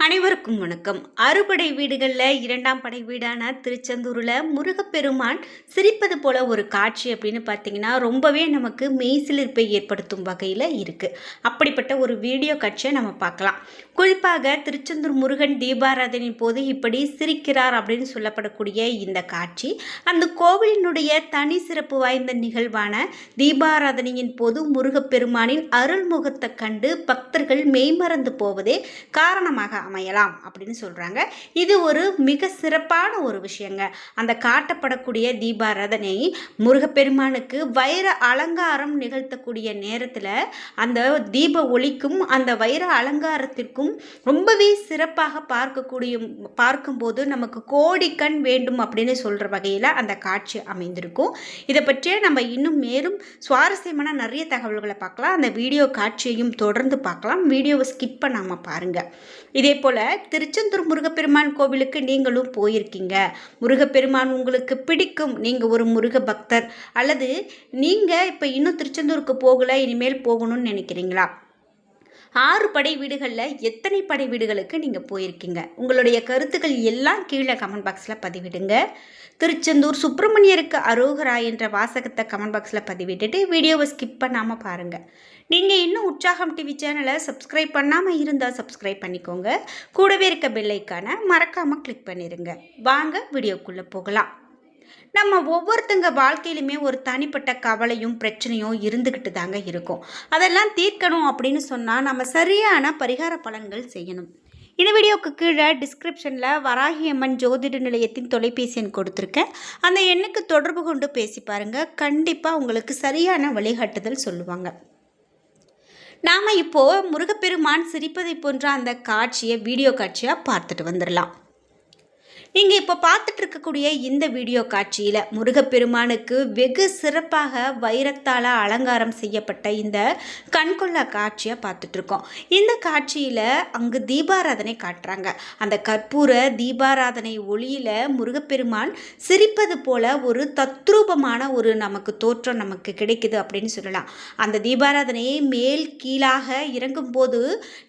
அனைவருக்கும் வணக்கம். அறுபடை வீடுகளில் இரண்டாம் படை வீடான திருச்செந்தூரில் முருகப்பெருமான் சிரிப்பது போல ஒரு காட்சி அப்படின்னு பார்த்தீங்கன்னா ரொம்பவே நமக்கு மெய்சிலிருப்பை ஏற்படுத்தும் வகையில் இருக்குது அப்படிப்பட்ட ஒரு வீடியோ காட்சியை நம்ம பார்க்கலாம். குறிப்பாக திருச்செந்தூர் முருகன் தீபாராதனையின் போது இப்படி சிரிக்கிறார் அப்படின்னு சொல்லப்படக்கூடிய இந்த காட்சி அந்த கோவிலினுடைய தனி சிறப்பு வாய்ந்த நிகழ்வான தீபாராதனையின் போது முருகப்பெருமானின் அருள்முகத்தை கண்டு பக்தர்கள் மெய்மறந்து போவதே காரணமாக அமையலாம் அப்படின்னு சொல்கிறாங்க இது ஒரு மிக சிறப்பான ஒரு விஷயங்க. அந்த காட்டப்படக்கூடிய தீபாராதனை முருகப்பெருமானுக்கு வைர அலங்காரம் நிகழ்த்தக்கூடிய நேரத்தில் அந்த தீப ஒளிக்கும் அந்த வைர அலங்காரத்திற்கும் ரொம்பவே சிறப்பாக பார்க்கக்கூடிய பார்க்கும்போது நமக்கு கோடிக்கண் வேண்டும் அப்படின்னு சொல்கிற வகையில் அந்த காட்சி அமைந்திருக்கும். இதை பற்றிய நம்ம இன்னும் மேலும் சுவாரஸ்யமான நிறைய தகவல்களை பார்க்கலாம். அந்த வீடியோ காட்சியையும் தொடர்ந்து பார்க்கலாம். வீடியோவை ஸ்கிப் பண்ணாமல் பாருங்கள் இதே போல் திருச்செந்தூர் முருகப்பெருமான் கோவிலுக்கு நீங்களும் போயிருக்கீங்க. முருகப்பெருமான் உங்களுக்கு பிடிக்கும். நீங்கள் ஒரு முருக பக்தர். அல்லது நீங்கள் இப்போ இன்னும் திருச்செந்தூருக்கு போகலை இனிமேல் போகணும்னு நினைக்கிறீங்களா? ஆறு படை வீடுகளில் எத்தனை படை வீடுகளுக்கு நீங்கள் போயிருக்கீங்க? உங்களுடைய கருத்துக்கள் எல்லாம் கீழே கமெண்ட் பாக்ஸில் பதிவிடுங்க. திருச்செந்தூர் சுப்பிரமணியருக்கு அரோகரா என்ற வாசகத்தை கமெண்ட் பாக்ஸில் பதிவிட்டுட்டு வீடியோவை ஸ்கிப் பண்ணாமல் பாருங்கள் நீங்கள் இன்னும் உற்சாகம் டிவி சேனலை சப்ஸ்கிரைப் பண்ணாமல் இருந்தால் சப்ஸ்கிரைப் பண்ணிக்கோங்க. கூடவே இருக்க பெல்லைக்கான மறக்காமல் கிளிக் பண்ணிடுங்க வாங்க வீடியோக்குள்ளே போகலாம். நம்ம ஒவ்வொருத்தங்க வாழ்க்கையிலுமே ஒரு தனிப்பட்ட கவலையும் பிரச்சனையும் இருந்துக்கிட்டு தாங்க இருக்கும். அதெல்லாம் தீர்க்கணும் அப்படின்னு சொன்னால் நம்ம சரியான பரிகார பலன்கள் செய்யணும். இந்த வீடியோவுக்கு கீழே டிஸ்கிரிப்ஷனில் வராகியம்மன் ஜோதிட நிலையத்தின் தொலைபேசி எண் கொடுத்துருக்கேன். அந்த எண்ணுக்கு தொடர்பு கொண்டு பேசி பாருங்கள் கண்டிப்பாக உங்களுக்கு சரியான வழிகாட்டுதல் சொல்லுவாங்க. நாம் இப்போது முருகப்பெருமான் சிரிப்பதை போன்ற அந்த காட்சியை வீடியோ காட்சியாக பார்த்துட்டு வந்துடலாம் நீங்கள் இப்போ பார்த்துட்டு இருக்கக்கூடிய இந்த வீடியோ காட்சியில் முருகப்பெருமானுக்கு வெகு சிறப்பாக வைரத்தால் அலங்காரம் செய்யப்பட்ட இந்த கண்கொள்ளா காட்சியை பார்த்துட்ருக்கோம் இந்த காட்சியில் அங்கு தீபாராதனை காட்டுறாங்க. அந்த கற்பூர தீபாராதனை ஒளியில் முருகப்பெருமான் சிரிப்பது போல ஒரு தத்ரூபமான ஒரு நமக்கு தோற்றம் நமக்கு கிடைக்குது அப்படின்னு சொல்லலாம். அந்த தீபாராதனையை மேல் கீழாக இறங்கும்போது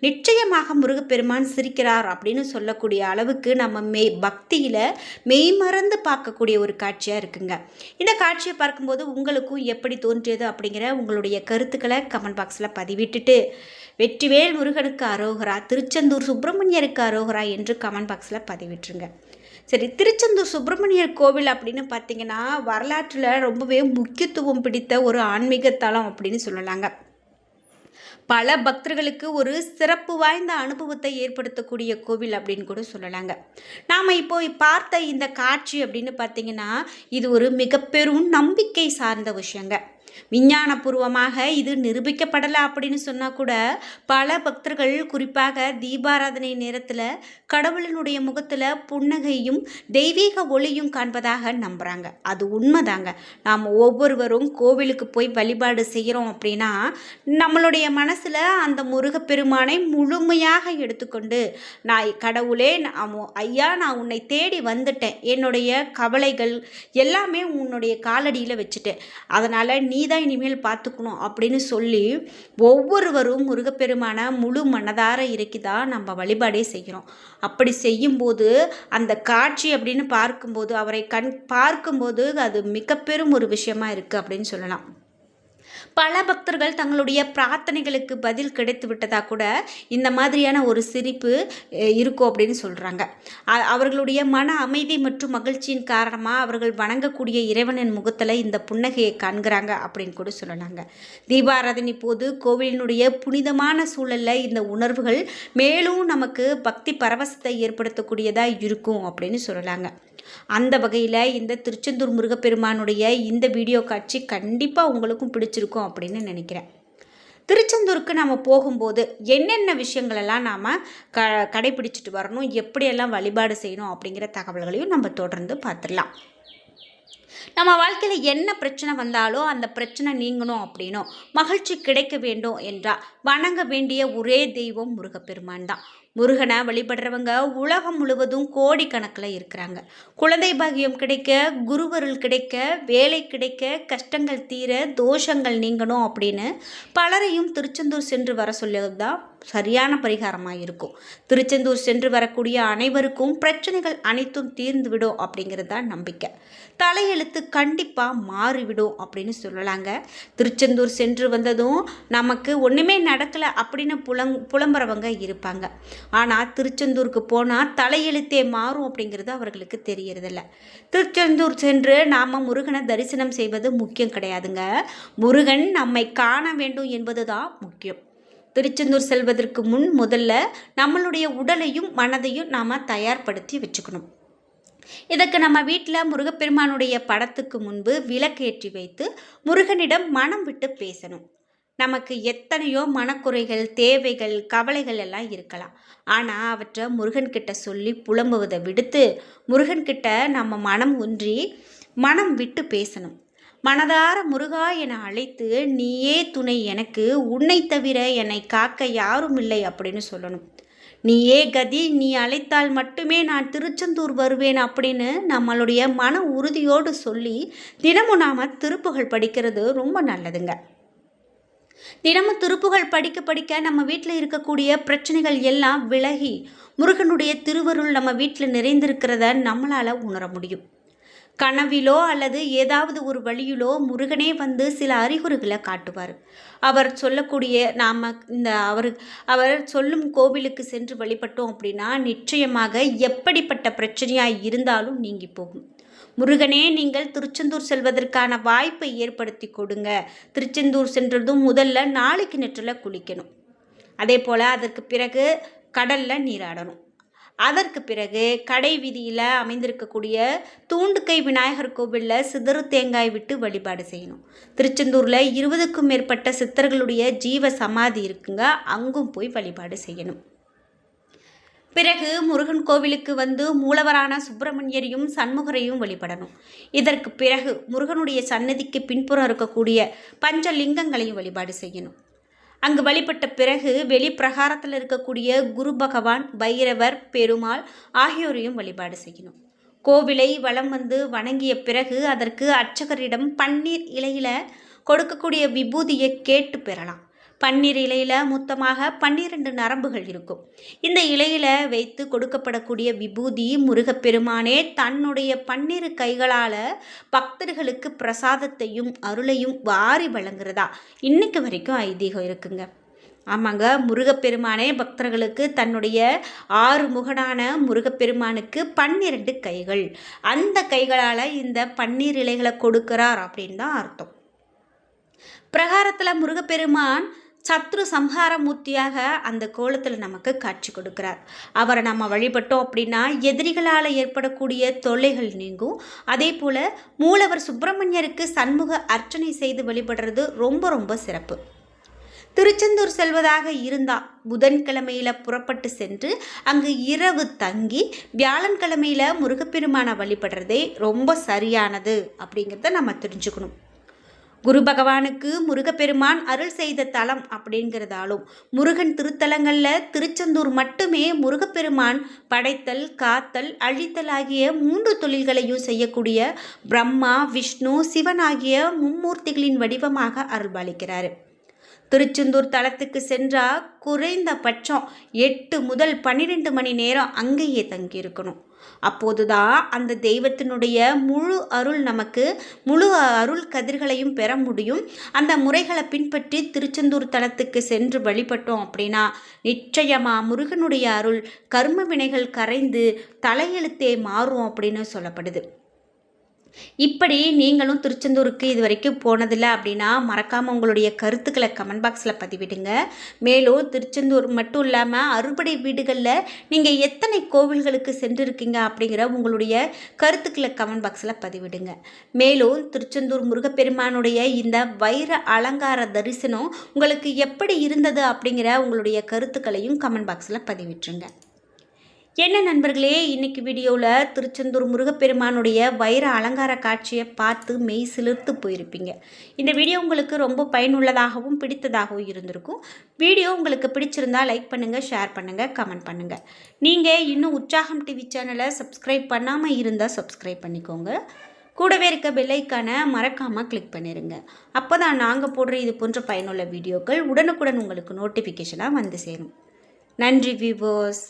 நிச்சயமாக முருகப்பெருமான் சிரிக்கிறார் அப்படின்னு சொல்லக்கூடிய அளவுக்கு நம்ம மே பக்தி பக்தியில் மெய்மறந்து பார்க்கக்கூடிய ஒரு காட்சியாக இருக்குங்க. இந்த காட்சியை பார்க்கும்போது உங்களுக்கும் எப்படி தோன்றியது அப்படிங்கிற உங்களுடைய கருத்துக்களை கமெண்ட் பாக்ஸில் பதிவிட்டுட்டு வெற்றிவேல் முருகனுக்கு அரோகரா திருச்செந்தூர் சுப்பிரமணியருக்கு அரோகரா என்று கமெண்ட் பாக்ஸில் பதிவிட்டுருங்க. சரி திருச்செந்தூர் சுப்பிரமணியர் கோவில் அப்படின்னு பார்த்தீங்கன்னா வரலாற்றில் ரொம்பவே முக்கியத்துவம் பிடித்த ஒரு ஆன்மீக தலம் அப்படின்னு சொல்லலாங்க. பல பக்தர்களுக்கு ஒரு சிறப்பு வாய்ந்த அனுபவத்தை ஏற்படுத்தக்கூடிய கோவில் அப்படின்னு கூட சொல்லலாங்க. நாம் இப்போ பார்த்த இந்த காட்சி அப்படின்னு பார்த்தீங்கன்னா இது ஒரு மிக பெரும் நம்பிக்கை சார்ந்த விஷயங்க. விஞ்ஞானபூர்வமாக இது நிரூபிக்கப்படலை அப்படின்னு சொன்னால் கூட பல பக்தர்கள் குறிப்பாக தீபாராதனை நேரத்தில் கடவுளினுடைய முகத்தில் புன்னகையும் தெய்வீக ஒளியும் காண்பதாக நம்புகிறாங்க அது உண்மைதாங்க. நாம் ஒவ்வொருவரும் கோவிலுக்கு போய் வழிபாடு செய்கிறோம் அப்படின்னா நம்மளுடைய மனசில் அந்த முருகப்பெருமானை முழுமையாக எடுத்துக்கொண்டு நான் கடவுளே ஐயா நான் உன்னை தேடி வந்துட்டேன். என்னுடைய கவலைகள் எல்லாமே உன்னுடைய காலடியில் வச்சுட்டேன். அதனால் நீ தான் இனிமேல் பார்த்துக்கணும் அப்படின்னு சொல்லி ஒவ்வொருவரும் முருகப்பெருமான முழு மனதார இறக்கி தான் நம்ம வழிபாடே செய்கிறோம். அப்படி செய்யும்போது அந்த காட்சி அப்படின்னு பார்க்கும்போது அவரை கண் பார்க்கும்போது அது மிக பெரும் ஒரு விஷயமா இருக்குது அப்படின்னு சொல்லலாம். பல பக்தர்கள் தங்களுடைய பிரார்த்தனைகளுக்கு பதில் கிடைத்து விட்டதாக கூட இந்த மாதிரியான ஒரு சிரிப்பு இருக்கும் அப்படின்னு சொல்கிறாங்க அவர்களுடைய மன அமைதி மற்றும் மகிழ்ச்சியின் காரணமாக அவர்கள் வணங்கக்கூடிய இறைவனின் முகத்தில் இந்த புன்னகையை காண்கிறாங்க அப்படின்னு கூட சொல்லலாங்க. தீபாராதனை போது கோவிலினுடைய புனிதமான சூழலில் இந்த உணர்வுகள் மேலும் நமக்கு பக்தி பரவசத்தை ஏற்படுத்தக்கூடியதாக இருக்கும் அப்படின்னு சொல்லலாங்க. அந்த வகையில் இந்த திருச்செந்தூர் முருகப்பெருமானுடைய இந்த வீடியோ காட்சி கண்டிப்பாக உங்களுக்கும் பிடிச்சிருக்கும் அப்படின்னு நினைக்கிறேன். திருச்செந்தூருக்கு நம்ம போகும்போது என்னென்ன விஷயங்களெல்லாம் நாம் க கடைபிடிச்சிட்டு வரணும் எப்படியெல்லாம் வழிபாடு செய்யணும் அப்படிங்கிற தகவல்களையும் நம்ம தொடர்ந்து பார்த்துடலாம். நம்ம வாழ்க்கையில் என்ன பிரச்சனை வந்தாலோ அந்த பிரச்சனை நீங்கணும் அப்படின்னும் மகிழ்ச்சி கிடைக்க வேண்டும் என்றால் வணங்க வேண்டிய ஒரே தெய்வம் முருகப்பெருமான் தான். முருகனை வழிபடுறவங்க உலகம் முழுவதும் கோடிக்கணக்கில் இருக்கிறாங்க. குழந்தை பாகியம் கிடைக்க குருவருள் கிடைக்க வேலை கிடைக்க கஷ்டங்கள் தீர தோஷங்கள் நீங்கணும் அப்படின்னு பலரையும் திருச்செந்தூர் சென்று வர சொல்லியது தான் சரியான பரிகாரமாக இருக்கும். திருச்செந்தூர் சென்று வரக்கூடிய அனைவருக்கும் பிரச்சனைகள் அனைத்தும் தீர்ந்து விடும் அப்படிங்கிறது தான் நம்பிக்கை. தலையெழுத்து கண்டிப்பாக மாறிவிடும் அப்படின்னு சொல்லலாங்க. திருச்செந்தூர் சென்று வந்ததும் நமக்கு ஒன்றுமே நடக்கலை அப்படின்னு புலங் புலம்புறவங்க இருப்பாங்க. ஆனால் திருச்செந்தூருக்கு போனால் தலையெழுத்தே மாறும் அப்படிங்கிறது அவர்களுக்கு தெரியறதில்ல. திருச்செந்தூர் சென்று நாம் முருகனை தரிசனம் செய்வது முக்கியம் கிடையாதுங்க. முருகன் நம்மை காண வேண்டும் என்பது தான் முக்கியம். திருச்செந்தூர் செல்வதற்கு முன் முதல்ல நம்மளுடைய உடலையும் மனதையும் நாம் தயார்படுத்தி வச்சுக்கணும். இதற்கு நம்ம வீட்டில் முருகப்பெருமானுடைய படத்துக்கு முன்பு விளக்கேற்றி வைத்து முருகனிடம் மனம் விட்டு பேசணும். நமக்கு எத்தனையோ மனக்குறைகள் தேவைகள் கவலைகள் எல்லாம் இருக்கலாம். ஆனால் அவற்றை முருகன்கிட்ட சொல்லி புலம்புவதை விடுத்து முருகன்கிட்ட நம்ம மனம் ஒன்றி மனம் விட்டு பேசணும். மனதார முருகா என அழைத்து நீயே துணை எனக்கு உன்னை தவிர என்னை காக்க யாரும் இல்லை அப்படின்னு சொல்லணும். நீயே கதி நீ அழைத்தால் மட்டுமே நான் திருச்செந்தூர் வருவேன் அப்படின்னு நம்மளுடைய மன உறுதியோடு சொல்லி தினமும் நாம் திருப்புகள் படிக்கிறது ரொம்ப நல்லதுங்க. தினமும் திருப்புகள் படிக்க படிக்க நம்ம வீட்டில் இருக்கக்கூடிய பிரச்சனைகள் எல்லாம் விலகி முருகனுடைய திருவருள் நம்ம வீட்டில் நிறைந்திருக்கிறத நம்மளால் உணர முடியும். கனவிலோ அல்லது ஏதாவது ஒரு வழியிலோ முருகனே வந்து சில அறிகுறிகளை காட்டுவார். அவர் சொல்லக்கூடிய நாம் இந்த அவர் அவர் சொல்லும் கோவிலுக்கு சென்று வழிபட்டோம் அப்படின்னா நிச்சயமாக எப்படிப்பட்ட பிரச்சனையாக இருந்தாலும் நீங்கி போகும். முருகனே நீங்கள் திருச்செந்தூர் செல்வதற்கான வாய்ப்பை ஏற்படுத்தி கொடுங்க. திருச்செந்தூர் சென்றதும் முதல்ல நாளைக்கு நெற்றில் குளிக்கணும். அதே போல் அதற்கு பிறகு கடலில் நீராடணும். அதற்கு பிறகு கடை வீதியில் அமைந்திருக்கக்கூடிய தூண்டுக்கை விநாயகர் கோவிலில் சிதறு தேங்காய் விட்டு வழிபாடு செய்யணும். திருச்செந்தூரில் இருபதுக்கும் மேற்பட்ட சித்தர்களுடைய ஜீவ சமாதி இருக்குங்க. அங்கும் போய் வழிபாடு செய்யணும். பிறகு முருகன் கோவிலுக்கு வந்து மூலவரான சுப்பிரமணியரையும் சண்முகரையும் வழிபடணும். இதற்கு பிறகு முருகனுடைய சன்னதிக்கு பின்புறம் இருக்கக்கூடிய பஞ்ச லிங்கங்களையும் வழிபாடு செய்யணும். அங்கு வழிபட்ட பிறகு வெளிப்பிரகாரத்தில் இருக்கக்கூடிய குரு பகவான் பைரவர் பெருமாள் ஆகியோரையும் வழிபாடு செய்யணும். கோவிலை வலம் வந்து வணங்கிய பிறகு அதற்கு அர்ச்சகரிடம் பன்னீர் இலையில் கொடுக்கக்கூடிய விபூதியை கேட்டு பெறலாம். பன்னீர் இலையில் மொத்தமாக பன்னிரண்டு நரம்புகள் இருக்கும். இந்த இலையில் வைத்து கொடுக்கப்படக்கூடிய விபூதி முருகப்பெருமானே தன்னுடைய பன்னிரு கைகளால் பக்தர்களுக்கு பிரசாதத்தையும் அருளையும் வாரி வழங்குறதா. இன்னைக்கு வரைக்கும் ஐதீகம் இருக்குங்க. ஆமாங்க முருகப்பெருமானே பக்தர்களுக்கு தன்னுடைய ஆறு முகனான முருகப்பெருமானுக்கு பன்னிரண்டு கைகள். அந்த கைகளால் இந்த பன்னீர் இலைகளை கொடுக்கிறார் அப்படின்னு தான் அர்த்தம். பிரகாரத்தில் முருகப்பெருமான் சத்ரு சம்ஹார மூர்த்தியாக அந்த கோலத்தில் நமக்கு காட்சி கொடுக்கிறார். அவரை நம்ம வழிபட்டோம் அப்படின்னா எதிரிகளால் ஏற்படக்கூடிய தொல்லைகள் நீங்கும். அதே போல் மூலவர் சுப்பிரமணியருக்கு சண்முக அர்ச்சனை செய்து வழிபடுறது ரொம்ப ரொம்ப சிறப்பு. திருச்செந்தூர் செல்வதாக இருந்தால் புதன்கிழமையில் புறப்பட்டு சென்று அங்கு இரவு தங்கி வியாழன்கிழமையில் முருகப்பெருமானை வழிபடுறதே ரொம்ப சரியானது அப்படிங்கிறத நம்ம தெரிஞ்சுக்கணும். குரு பகவானுக்கு முருகப்பெருமான் அருள் செய்த தலம் அப்படிங்கிறதாலும் முருகன் திருத்தலங்களில் திருச்செந்தூர் மட்டுமே முருகப்பெருமான் படைத்தல் காத்தல் அழித்தல் ஆகிய மூன்று தொழில்களையும் செய்யக்கூடிய பிரம்மா விஷ்ணு சிவன் ஆகிய மும்மூர்த்திகளின் வடிவமாக அருள்பாலிக்கிறார். திருச்செந்தூர் தலத்துக்கு சென்றால் குறைந்தபட்சம் எட்டு முதல் பன்னிரெண்டு மணி நேரம் அங்கேயே தங்கியிருக்கணும். அப்போதுதான் அந்த தெய்வத்தினுடைய முழு அருள் நமக்கு முழு அருள் கதிர்களையும் பெற முடியும். அந்த முறைகளை பின்பற்றி திருச்செந்தூர் தலத்துக்கு சென்று வழிபட்டோம் அப்படின்னா நிச்சயமாக முருகனுடைய அருள் கர்ம வினைகள் கரைந்து தலையெழுத்தே மாறும் அப்படின்னு சொல்லப்படுது. இப்படி நீங்களும் திருச்செந்தூருக்கு இது வரைக்கும் போனதில்லை அப்படின்னா மறக்காமல் உங்களுடைய கருத்துக்களை கமெண்ட் பாக்ஸில் பதிவிடுங்க. மேலும் திருச்செந்தூர் மட்டும் இல்லாமல் அறுபடை வீடுகளில் நீங்கள் எத்தனை கோவில்களுக்கு சென்றிருக்கீங்க அப்படிங்கிற உங்களுடைய கருத்துக்களை கமெண்ட் பாக்ஸில் பதிவிடுங்க. மேலும் திருச்செந்தூர் முருகப்பெருமானுடைய இந்த வைர அலங்கார தரிசனம் உங்களுக்கு எப்படி இருந்தது அப்படிங்கிற உங்களுடைய கருத்துக்களையும் கமெண்ட் பாக்ஸில் பதிவிட்டுருங்க. என்ன நண்பர்களே இன்னைக்கு வீடியோவில் திருச்செந்தூர் முருகப்பெருமானுடைய வைர அலங்கார காட்சியை பார்த்து மெய் சிலிர்த்து போயிருப்பீங்க. இந்த வீடியோ உங்களுக்கு ரொம்ப பயனுள்ளதாகவும் பிடித்ததாகவும் இருந்திருக்கும். வீடியோ உங்களுக்கு பிடிச்சிருந்தா லைக் பண்ணுங்கள் ஷேர் பண்ணுங்கள் கமெண்ட் பண்ணுங்கள் நீங்கள் இன்னும் உற்சாகம் டிவி சேனலை சப்ஸ்கிரைப் பண்ணாமல் இருந்தால் சப்ஸ்கிரைப் பண்ணிக்கோங்க. கூடவே இருக்க பெல்லைக்கான மறக்காமல் கிளிக் பண்ணிடுங்க அப்போ தான் நாங்கள் போடுற இது போன்ற பயனுள்ள வீடியோக்கள் உடனுக்குடன் உங்களுக்கு நோட்டிஃபிகேஷனாக வந்து சேரும். நன்றி வியூவர்ஸ்